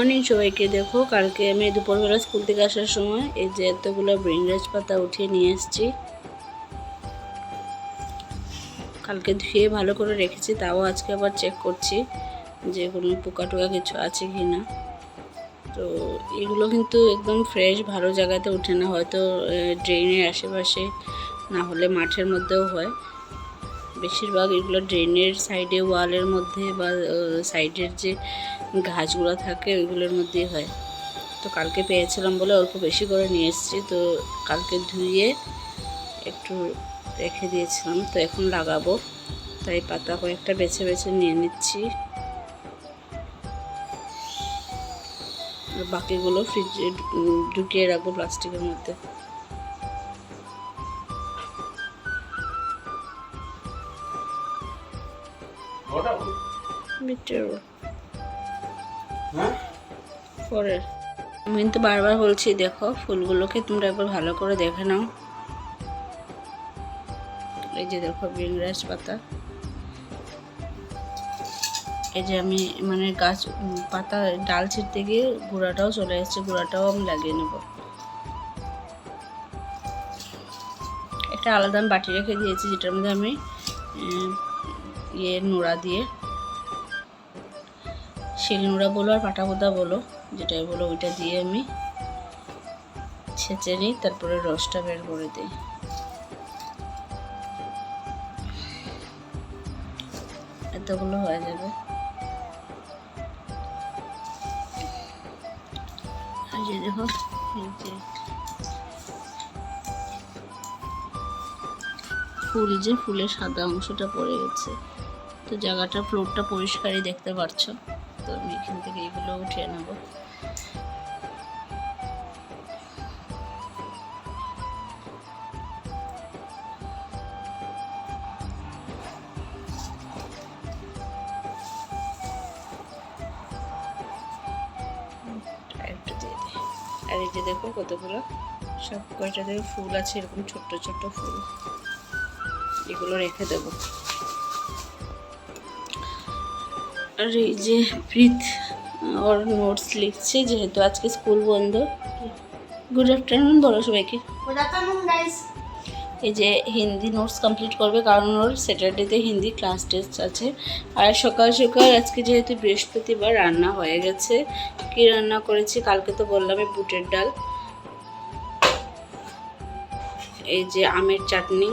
Morning সবাইকে দেখো। কালকে আমি দুপুরবেলা স্কুল থেকে আসার সময় এই যে এতগুলো ব্রিংরাজ পাতা উঠিয়ে নিয়ে এসেছি। কালকে ধুয়ে ভালো করে রেখেছি, তাও আজকে আবার চেক করছি যে কোনো পোকা টোকা কিছু আছে কি না তো এগুলো কিন্তু একদম ফ্রেশ ভালো জায়গাতে ওঠে না। হয়তো ড্রেনের আশেপাশে, না হলে মাঠের মধ্যেও হয়। বেশিরভাগ এগুলো ড্রেনের সাইডে ওয়ালের মধ্যে বা সাইডের যে গাছগুলো থাকে, ওইগুলোর মধ্যেই হয়। তো কালকে পেয়েছিলাম বলে অল্প বেশি করে নিয়ে এসেছি, তো কালকে ধুয়ে একটু রেখে দিয়েছিলাম, তো এখন লাগাবো। তাই পাতা কয়েকটা বেছে বেছে নিয়ে নিচ্ছি। বাকিগুলো ফ্রিজে ঢুকিয়ে রাখব প্লাস্টিকের মধ্যে। বিটের পরের আমি কিন্তু বারবার বলছি দেখো ফুলগুলোকে তোমরা একবার ভালো করে দেখে নাও। এই যে দেখো বিংরাজ পাতা। এই যে আমি মানে গাছ পাতা ডাল ছিটতে গিয়ে গুঁড়াটাও চলে এসেছে গুঁড়াটাও আমি লাগিয়ে নেব। একটা আলাদা বাটি রেখে দিয়েছি যেটার মধ্যে আমি ইয়ে নোড়া দিয়ে শিল নোড়া বলো আর পাটা পোতা বলো, যেটাই বলো ওইটা দিয়ে আমি ছেঁচে নিই, তারপরে রসটা বের করে দিই। এতগুলো হয়ে যাবে। এই যে দেখো ফুল যে ফুলের সাদা অংশটা পড়ে গেছে, তো জায়গাটা ফ্লোরটা পরিষ্কারই দেখতে পাচ্ছো তো আমি এখান থেকে এগুলো উঠিয়ে নেব। আর এই যে দেখো কতগুলো? সব কয়টা দেখো ফুল আছে, এরকম ছোট্ট ছোট্ট ফুল। এগুলো রেখে দেবো। আর এই যে প্রীত ওর নোটস লিখছে যেহেতু আজকে স্কুল বন্ধ। গুড আফটারনুন বলো সবাইকে। গুড আফটারনুন গাইস এই যে হিন্দি নোটস কমপ্লিট করবে কারণ ওর স্যাটারডেতে হিন্দি ক্লাস টেস্ট আছে। আর সকাল সকাল আজকে যেহেতু বৃহস্পতিবার রান্না হয়ে গেছে। কি রান্না করেছি কালকে তো বললামই বুটের ডাল। এই যে আমের চাটনি।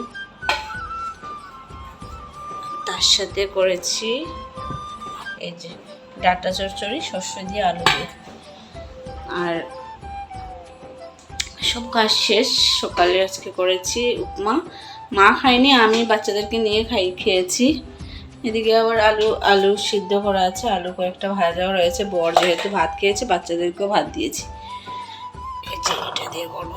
তার সাথে করেছি এই যে ডাটা চচ্চড়ি, শস্য দিয়ে আলু দিয়ে। আর সব কাজ শেষ, সকালে আজকে করেছি উপমা। মা খায়নি, আমি বাচ্চাদেরকে নিয়ে খাই, খেয়েছি। এদিকে আবার আলু আলু সিদ্ধ করা আছে, আলু কয়েকটা ভাজাও রয়েছে। বর যেহেতু ভাত খেয়েছে, বাচ্চাদেরকেও ভাত দিয়েছি। এটা দিয়ে করব।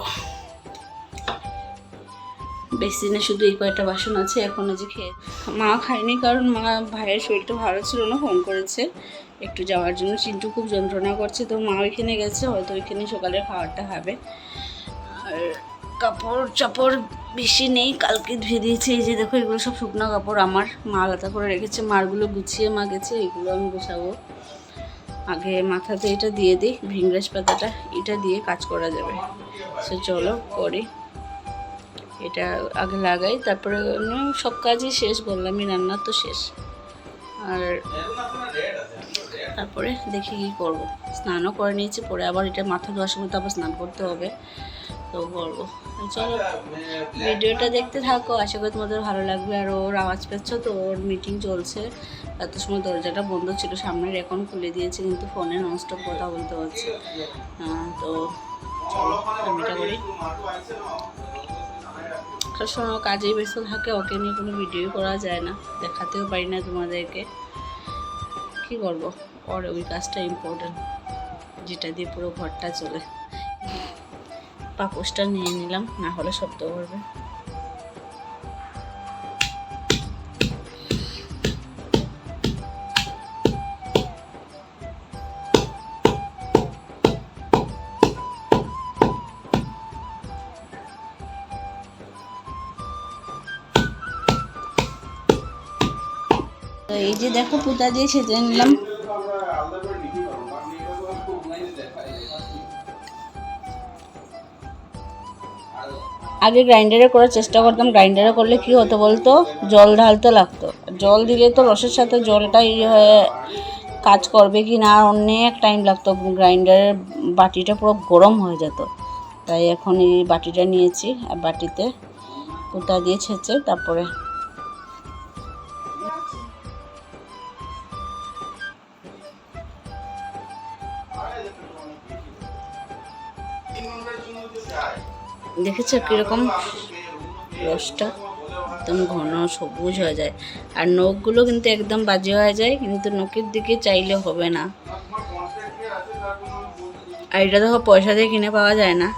বেসিনে শুধু এই কয়েকটা বাসন আছে, এখন যে খেয়ে মা খায়নি কারণ মা ভাইয়ের শরীরটা ভালো ছিল না, ফোন করেছে। একটু যাওয়ার জন্য চিন্টু খুব যন্ত্রণা করছে, তো মা ওইখানে গেছে, হয়তো ওইখানে সকালে খাবারটা খাবে। আর কাপড় চাপড় বেশি নেই, কালকে ধুয়ে দিয়েছি, এই যে দেখো, এগুলো সব শুকনো কাপড় আমার। মা আলাদা করে রেখেছে, মারগুলো গুছিয়ে মা গেছে, এগুলো আমি গুছাবো। আগে মাথাতে এটা দিয়ে দিই ভিংরাজ পাতাটা, এটা দিয়ে কাজ করা যাবে। সে চলো করি এটা আগে লাগাই, তারপরে সব কাজই শেষ, বললামই রান্না তো শেষ। আর তারপরে দেখি কি করব। স্নানও করে নিয়েছি, পরে আবার এটা মাথা ধোয়ার সময় তো আবার স্নান করতে হবে, তো করব। চলো, ভিডিওটা দেখতে থাকো, আশা করি তোমাদের ভালো লাগবে। আর ওর আওয়াজ পাচ্ছ তো, ওর মিটিং চলছে। এত সময় দরজাটা বন্ধ ছিল, সামনের এখন খুলে দিয়েছে, কিন্তু ফোনে ননস্টপ কথা বলতে হচ্ছে। তো চলো, আমি এটা করি। সবসময় কাজেই ব্যস্ত থাকে, ওকে নিয়ে কোনো ভিডিও করা যায় না। দেখাতেও পারি না তোমাদেরকে। কি বলব? ওর ওই কাজটা ইম্পর্টেন্ট যেটা দিয়ে পুরো ঘরটা চলে পাপোসটা নিয়ে নিলাম, না হলে সব তো করবে। যে দেখো পুতা দিয়ে সেজে নিলাম। আগে গ্রাইন্ডারে করার চেষ্টা করতাম। গ্রাইন্ডারে করলে কি হতো বলতো? জল ঢালতে লাগতো। জল দিলে তো রসের সাথে জলটা ইয়ে হয়ে কাজ করবে কি না, অনেক টাইম লাগতো। গ্রাইন্ডারের বাটিটা পুরো গরম হয়ে যেত। তাই এখন এই বাটিটা নিয়েছি, আর বাটিতে কুটা দিয়ে ছেঁচে তারপরে দেখেছ কীরকম? রসটা একদম ঘন সবুজ হয়ে যায়। আর নখগুলো কিন্তু একদম বাজে হয়ে যায়, কিন্তু নখের দিকে চাইলে হবে না। আর এটা দেখো, পয়সা দিয়ে কিনে পাওয়া যায় না।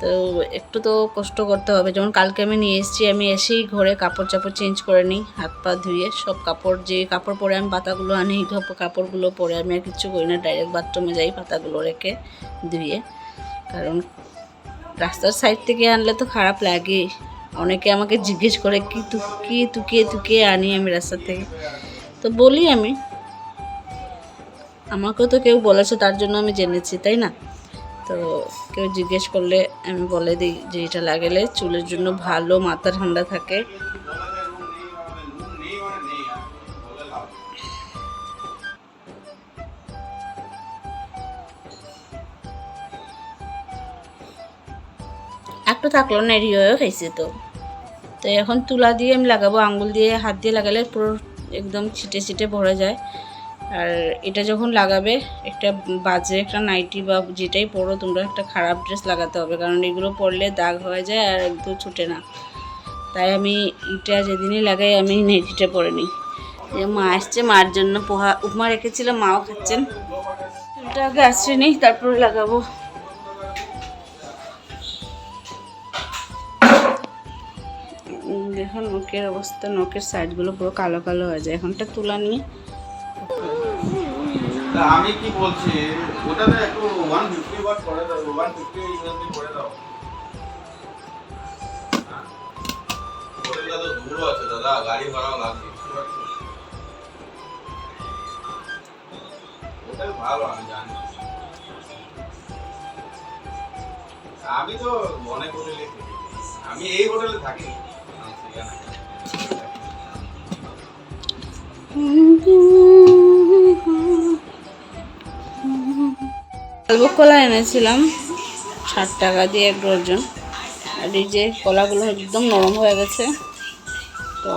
তো একটু তো কষ্ট করতে হবে। যেমন কালকে আমি নিয়ে এসেছি, আমি এসেই ঘরে কাপড় চাপড় চেঞ্জ করে নিই, হাত পা ধুয়ে সব কাপড়, যে কাপড় পরে আমি পাতাগুলো আনি কাপড়গুলো পরে আমি আর কিচ্ছু করি না। ডাইরেক্ট বাথরুমে যাই পাতাগুলো রেখে ধুয়ে। কারণ রাস্তার সাইড থেকে আনলে তো খারাপ লাগে। অনেকে আমাকে জিজ্ঞেস করে, কি তু, কি তুকিয়ে তুকিয়ে আনি আমি রাস্তা থেকে? তো বলি আমি। আমাকেও তো কেউ বলেছে, তার জন্য আমি জেনেছি, তাই না? তো কেউ জিজ্ঞেস করলে আমি বলে দিই যে, এটা লাগালে চুলের জন্য ভালো মাথা ঠান্ডা থাকে। একটু থাকল না রিও খাইছে তো। তো এখন তুলা দিয়ে আমি লাগাবো, আঙ্গুল দিয়ে, হাত দিয়ে লাগালে পুরো একদম ছিটে ছিটে ভরে যায়। আর এটা যখন লাগাবে, একটা বাজে একটা নাইটি বা যেটাই পরো, তোমরা একটা খারাপ ড্রেস লাগাতে হবে, কারণ এগুলো পরলে দাগ হয়ে যায় আর একদম ছুটে না। তাই আমি এটা যেদিনই লাগাই, আমি নেটিটা পরে নিই। মা আসছে মার জন্য পোহা উপমা রেখেছিলাম মাও খাচ্ছেন। চুলটা আগে আসছে নিই তারপরে লাগাবো। দেখুন নখের অবস্থা, নখের সাইডগুলো পুরো কালো কালো হয়ে যায় এখনটা তুলা নিয়ে আমি কি বলছি, ওটাতে একটু ওয়ান ফিফটি ওয়াট করে দাও ওয়ান ফিফটি ইউএসবি করে দাও? হোটেলটা তো দূর আছে, দাদা, গাড়ি ভাড়াও লাগবে? হোটেল ভালো, আমি জানি আমি তো অনেক হোটেলে। আমি এই হোটেলে থাকি কালবো কলা এনেছিলাম, ষাট টাকা দিয়ে এক ডজন। আর এই যে কলাগুলো একদম নরম হয়ে গেছে। তো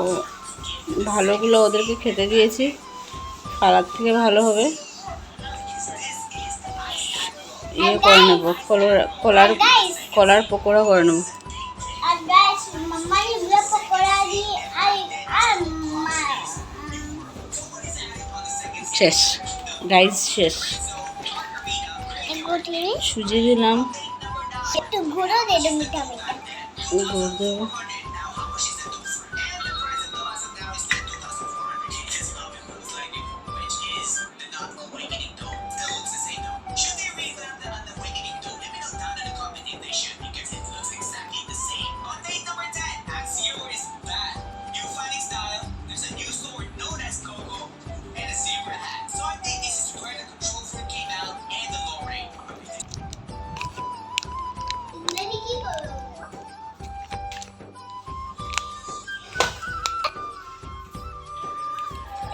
ভালোগুলো ওদেরকে খেতে দিয়েছি। পাড়ার থেকে ভালো হবে। ইয়ে করে নেব, কলার কলার কলার পকোড়া করে নেব। শেষ গাইজ শেষ। সুজি দিলাম একটু গুঁড়ো দে মিঠা মিঠা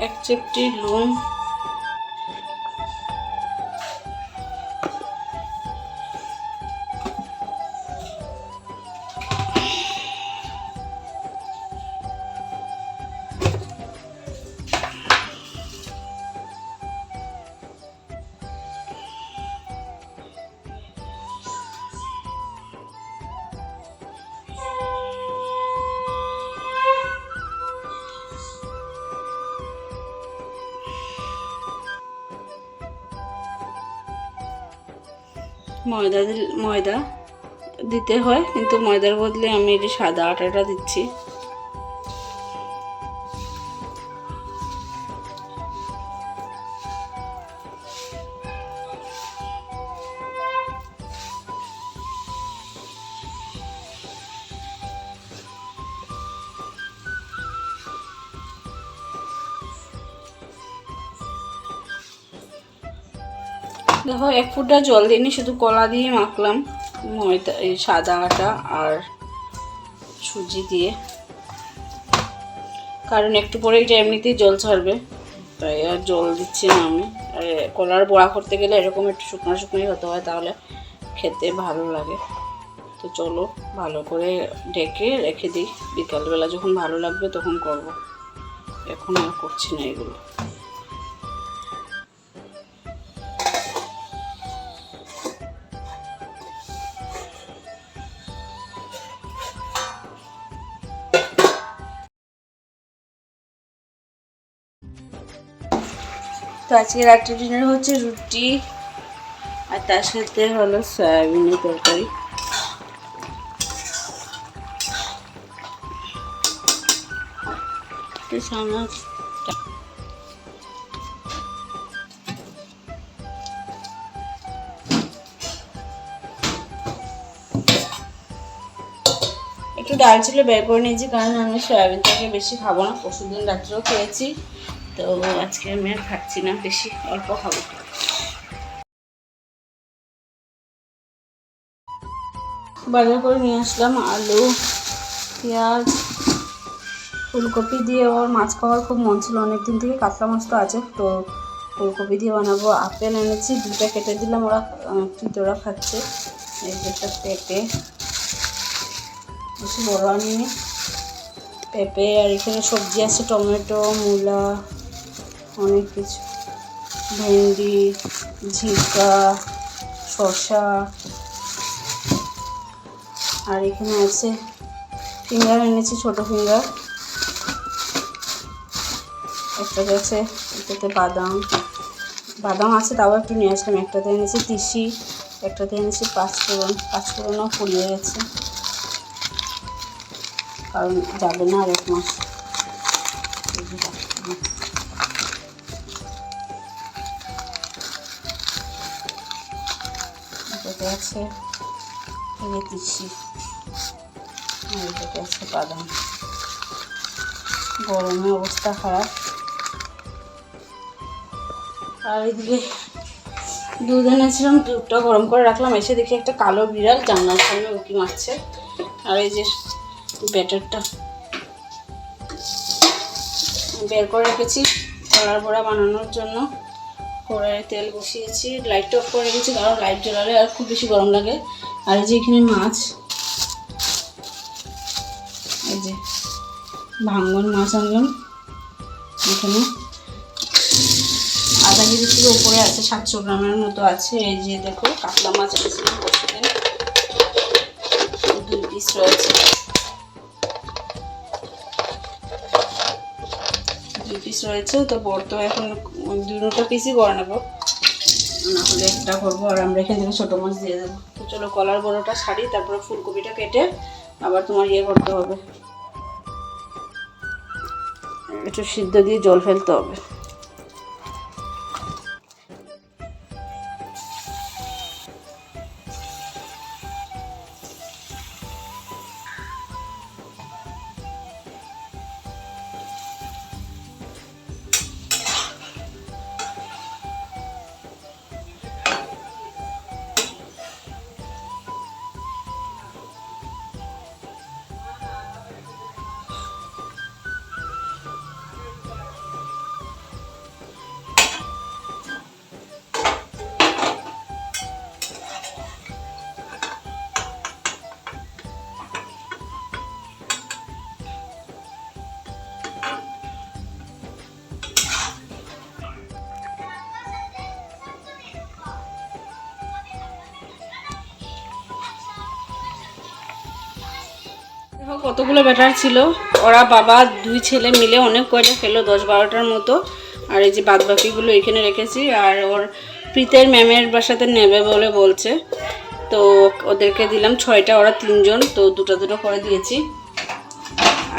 এক চিপটি নুন ময়দা দিল ময়দা দিতে হয় কিন্তু ময়দার বদলে আমি এটি সাদা আটাটা দিচ্ছি। এক ফুটটা জল দিইনি শুধু কলা দিয়ে মাখলাম, ময়দা, এই সাদা আটা আর সুজি দিয়ে। কারণ একটু পরে এটা এমনিতেই জল ছাড়বে তাই আর জল দিচ্ছি না আমি। আর কলার বড়া করতে গেলে এরকম একটু শুকনো শুকনোই হতে হয়, তাহলে খেতে ভালো লাগে। তো চলো, ভালো করে ডেকে রেখে দিই। বিকালবেলা যখন ভালো লাগবে তখন করব। এখন আর করছি না এগুলো। তো আজকে রাত্রে ডিনার হচ্ছে রুটি আর তার সাথে হলো সয়াবিনের তরকারি। একটু ডাল ছিল, বের করে নিয়েছি, কারণ আমি সয়াবিন তরকারি বেশি খাব না। পরশুদিন রাত্রেও খেয়েছি। তো আজকে আমি আর খাচ্ছি না, বেশি অল্প খাব। বাজার করে নিয়ে আসলাম আলু, পেঁয়াজ, ফুলকপি দিয়ে। ওর মাছ খাওয়ার খুব মন ছিল অনেক দিন থেকে কাতলা মাছ তো আছে, তো ফুলকপি দিয়ে বানাবো। আপেল এনেছি দুটা কেটে দিলাম, ওরা ওরা খাচ্ছে। এই পেঁপে, বেশি বড় আনিনি পেঁপে আর এখানে সবজি আছে, টমেটো, মূলা অনেক কিছু। ভেন্ডি, ঝিকা, শসা। আর এখানে আছে ফিঙ্গার এনেছি, ছোট ফিঙ্গার। একটাতে আছে একটাতে বাদাম। বাদাম আছে, তাও একটু নিয়ে আসলাম। একটাতে এনেছি তিসি, একটাতে এনেছি পাঁচফোড়ন। পাঁচফোড়নও ফুরিয়ে গেছে। কারণ যাবে না আর এক মাস। যে তিসি। আর এটাতে বাদাম। গরমে অবস্থা খারাপ। আর এদিকে দুধ এনেছিলাম, দুধটা গরম করে রাখলাম। এসে দেখি একটা কালো বিড়াল জানলার সামনে উঁকি মারছে। আর এই যে ব্যাটারটা বের করে রেখেছি, কলার বড়া বানানোর জন্য। কড়াইয়ে তেল বসিয়েছি। লাইটটা অফ করে রেখেছি, কারণ লাইট জ্বালালে আর খুব বেশি গরম লাগে। আর এই যে এখানে মাছ, এই যে ভাঙ্গন মাছ আনলাম এখানে। আধা কেজি থেকে উপরে আছে সাতশো গ্রামের মতো আছে। এই যে দেখো, কাতলা মাছ এনেছিলাম দুই পিস রয়েছে। রয়েছে, তো বড় তো এখন দুটো পিসই করে নেব। না হলে একটা করব আর আমরা এখান থেকে ছোটো মাছ দিয়ে দেবো। তো চলো কলার বড়োটা ছাড়ি, তারপরে ফুলকপিটা কেটে আবার তোমার ইয়ে করতে হবে। একটু সিদ্ধ দিয়ে জল ফেলতে হবে। কতগুলো ব্যাটার ছিল। ওরা বাবা, দুই ছেলে মিলে অনেক কয়টা খেলো, দশ বারোটার মতো। আর এই যে বাদ বাকিগুলো এখানে রেখেছি। আর ওর প্রীতের ম্যামের বাসাতে নেবে বলে বলছে। তো ওদেরকে দিলাম ছয়টা, ওরা তিনজন, তো দুটো দুটো করে দিয়েছি।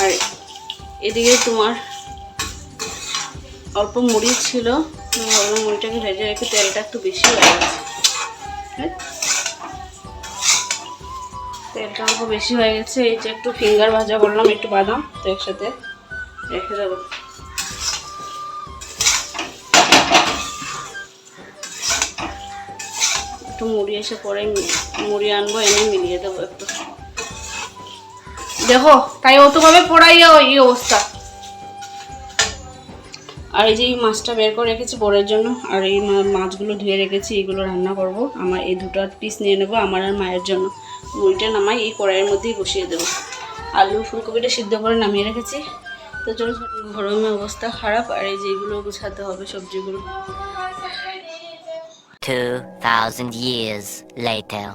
আর এদিকে তোমার অল্প মুড়ি ছিল। মুড়িটাকে ভেজে রেখে তেলটা একটু বেশি হয়ে গেছে। হ্যাঁ? তেলটা অল্প বেশি হয়ে গেছে, এই যে একটু ফিঙ্গার ভাজা করলাম, একটু বাদাম, তো একসাথে রেখে দেবো। একটু মুড়ি এসে পরে মুড়ি আনব, এনে মিলিয়ে দেবো একটু। দেখো, তাই অতভাবে পড়াইয়া এই অবস্থা। আর এই যে এই মাছটা বের করে রেখেছি পরের জন্য, আর এই মাছগুলো ধুয়ে রেখেছি, এগুলো রান্না করব। আমার এই দুটো পিস নিয়ে নেব, আমার আর মায়ের জন্য। মুড়িটা নামাই এই কড়াইয়ের মধ্যেই বসিয়ে দেবো। আলু ফুলকপিটা সিদ্ধ করে নামিয়ে রেখেছি। তো চলো গরমে অবস্থা খারাপ আর এই যেগুলো গুছাতে হবে সবজিগুলো। 2,000 years later.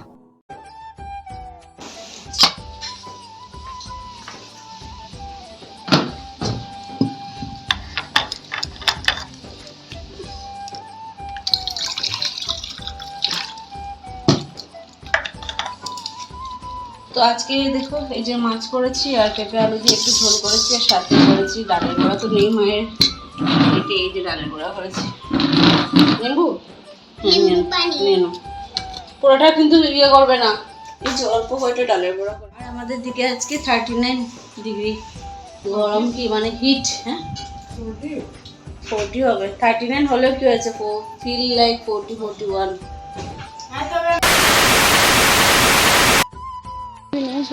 আজকে দেখো এই যে মাছ করেছি আর পেঁপে আলু দিয়ে একটু ঝোল করেছি আর সাথে করেছি ডালের গোড়া। তো নেই মায়ের এতে এই যে ডালের গোড়া করেছি। নেবু? হ্যাঁ, নিন, পুরোটা কিন্তু ইয়ে করবে না। এই যে অল্প কয়টা ডালের গোড়া করবে। আর আমাদের দিকে আজকে থার্টি নাইন ডিগ্রি গরম কি মানে হিট হ্যাঁ? ফোরটি হবে। থার্টি নাইন হলেও কি হয়েছে? Feel like forty forty one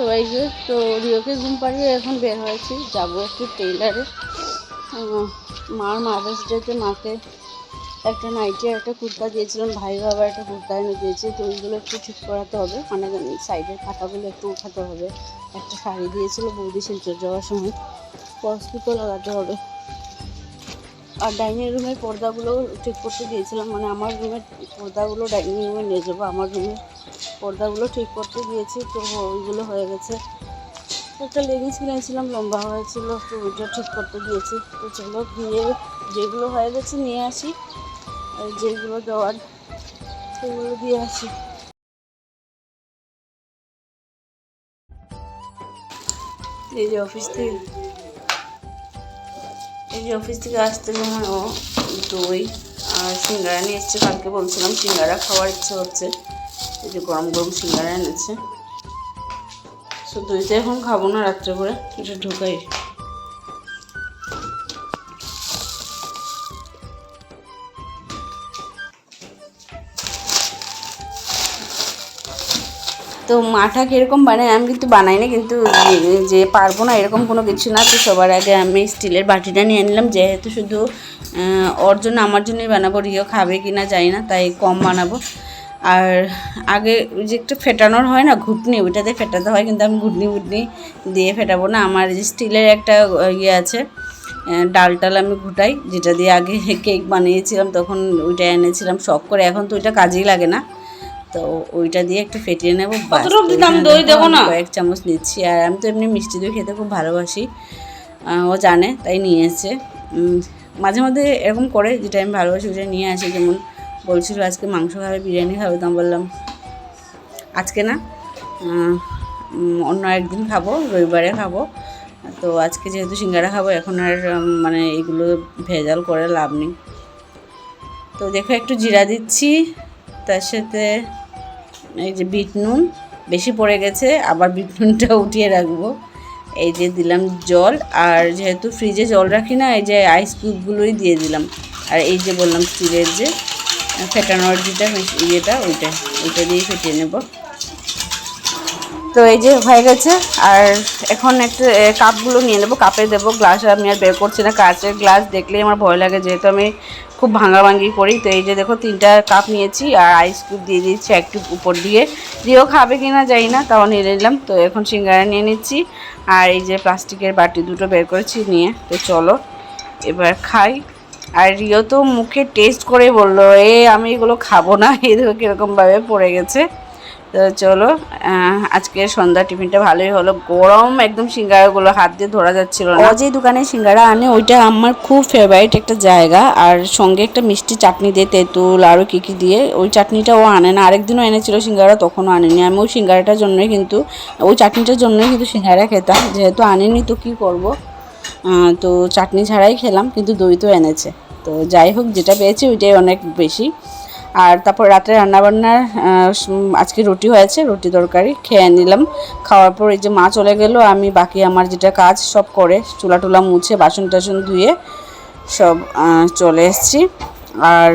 সবাইকে তো রিওকে ঘুম পাড়িয়ে এখন বের হয়েছি। যাব একটু টেইলারে মার মাদার্স ডেতে মাকে একটা নাইটি একটা কুর্তা দিয়েছিলাম, ভাই বাবা একটা কুর্তা এনে দিয়েছে, তো ওইগুলো একটু ঠিক করাতে হবে। মানে সাইডের খাতাগুলো একটু উঠাতে হবে। একটা শাড়ি দিয়েছিল বৌদি শিলচর যাওয়ার সময়। পস্তুতো লাগাতে হবে। আর ডাইনিং রুমের পর্দাগুলো ঠিক করতে দিয়েছিলাম মানে আমার রুমের পর্দাগুলো ডাইনিং রুমে নিয়ে যাব, আমার রুমের পর্দাগুলো ঠিক করতে দিয়েছি তো ওইগুলো হয়ে গেছে। একটা লেগিংস কিনেছিলাম, লম্বা হয়েছিল, তো ওইটা ঠিক করতে দিয়েছি তো চলো গিয়ে যেগুলো হয়ে গেছে নিয়ে আসি, আর যেগুলো দেওয়ার সেগুলো দিয়ে আসি। এই যে অফিস থেকে এই যে অফিস থেকে আসতে যেমন ও দই আর সিঙ্গারা নিয়ে এসছে। কালকে বলছিলাম সিঙ্গারা খাওয়ার ইচ্ছে হচ্ছে। এই যে গরম গরম সিঙ্গারা এনেছে। সো দইটা এখন খাব না রাত্রে করে। এটা ঢোকাই। তো মাঠা কীরকম বানাই, আমি কিন্তু বানাই না, কিন্তু যে- পারব না এরকম কোনো কিছু না। তো সবার আগে আমি স্টিলের বাটিটা নিয়ে নিলাম, যেহেতু শুধু ওর জন্য আমার জন্যই বানাবো, রিও খাবে কি না জানি না, তাই কম বানাবো। আর আগে যে একটু ফেটানোর হয় না ঘুটনি ওইটাতে ফেটাতে হয়, কিন্তু আমি ঘুটনি ঘুটনি দিয়ে ফেটাবো না। আমার যে স্টিলের একটা ইয়ে আছে ডাল টাল আমি ঘুটাই, যেটা দিয়ে আগে কেক বানিয়েছিলাম, তখন ওইটা এনেছিলাম, শখ করে। এখন তো ওইটা কাজেই লাগে না। তো ওইটা দিয়ে একটু ফেটিয়ে নেব। ওইখানে দই দেবো না? কয়েক চামচ নিচ্ছি। আর আমি তো এমনি মিষ্টি দই খেতে খুব ভালোবাসি। ও জানে তাই নিয়ে এসছে। মাঝে মধ্যে এরকম করে যেটা আমি ভালোবাসি ওটা নিয়ে আসি। যেমন বলছিল আজকে মাংস খাবে বিরিয়ানি খাবে তো বললাম আজকে না অন্য একদিন খাব রবিবারে খাব। তো আজকে যেহেতু সিঙ্গারা খাব এখন আর মানে এগুলো ভেজাল করে লাভ নেই। তো দেখো একটু জিরা দিচ্ছি তার সাথে এই যে বিট নুন, বেশি পড়ে গেছে, আবার বিট নুনটা উঠিয়ে রাখব। এই যে দিলাম জল, আর যেহেতু ফ্রিজে জল রাখি না, এই যে আইস কিউবগুলোই দিয়ে দিলাম। আর এই যে বললাম স্টিলের যে ফেটানোর যেটা ইয়েটা, ওইটা ওইটা দিয়েই ফেটিয়ে নেব। তো এই যে হয়ে গেছে, আর এখন একটা কাপগুলো নিয়ে নেব। কাপে দেবো গ্লাস আমি আর বের করছি না, কাঁচের গ্লাস দেখলেই আমার ভয় লাগে, যেহেতু আমি খুব ভাঙাভাঙি করি তো এই যে দেখো তিনটা কাপ নিয়েছি আর আইস কিউব দিয়ে দিয়েছি একটু উপর দিয়ে। দিয়েও খাবে কি না জানি না, তাও নিয়ে নিলাম। তো এখন সিঙ্গারা নিয়ে নিচ্ছি। আর এই যে প্লাস্টিকের বাটি দুটো বের করেছি নিয়ে। তো চলো, এবার খাই। আর রিও তো মুখে টেস্ট করে বলল, এ, আমি এগুলো খাব না। এই দেখো কীরকমভাবে পড়ে গেছে। তো চলো আজকে সন্ধ্যা টিফিনটা ভালোই হলো। গরম একদম সিঙ্গারাগুলো হাত দিয়ে ধরা যাচ্ছিল না। যে দোকানে সিঙ্গারা আনে, ওইটা আমার খুব ফেভারিট একটা জায়গা। আর সঙ্গে একটা মিষ্টি চাটনি দিয়ে তেঁতুল আরও কী কী দিয়ে, ওই চাটনিটা ও আনে না। আরেকদিনও এনেছিল সিঙ্গারা, তখনও আনেনি। আমি ওই সিঙ্গারাটার জন্যই কিন্তু, ওই চাটনিটার জন্যই কিন্তু সিঙ্গারা খেতাম। যেহেতু আনেনি তো কী করব? তো চাটনি ছাড়াই খেলাম, কিন্তু দই তো এনেছে। তো যাই হোক, যেটা পেয়েছি ওইটাই অনেক বেশি। আর তারপর রাত্রে রান্নাবান্নার আজকে রুটি হয়েছে, রুটি তরকারি খেয়ে নিলাম। খাওয়ার পর এই যে মা চলে গেল, আমি বাকি আমার যেটা কাজ সব করে, চুলা টুলা মুছে, বাসন টাসন ধুয়ে সব চলে এসেছি। আর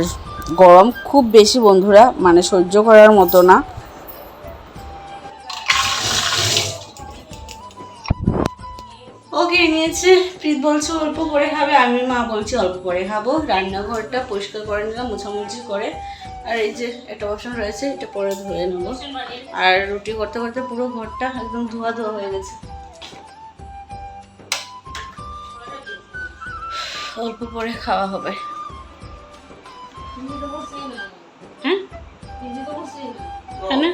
গরম খুব বেশি বন্ধুরা মানে সহ্য করার মতো না। ওকে নিয়েছে? প্রীত বলছে অল্প করে খাবে, আমি মা বলছি অল্প করে খাব। রান্নাঘরটা পরিষ্কার করে নিলাম, মোছামুছি করে। আর এই যে একটা বাসন রয়েছে এটা পরে ধুয়ে নেব। আর রুটি করতে করতে পুরো ঘরটা একদম ধোয়া ধোয়া হয়ে গেছে। অল্প পরে খাওয়া হবে। হ্যাঁ? হ্যাঁ না?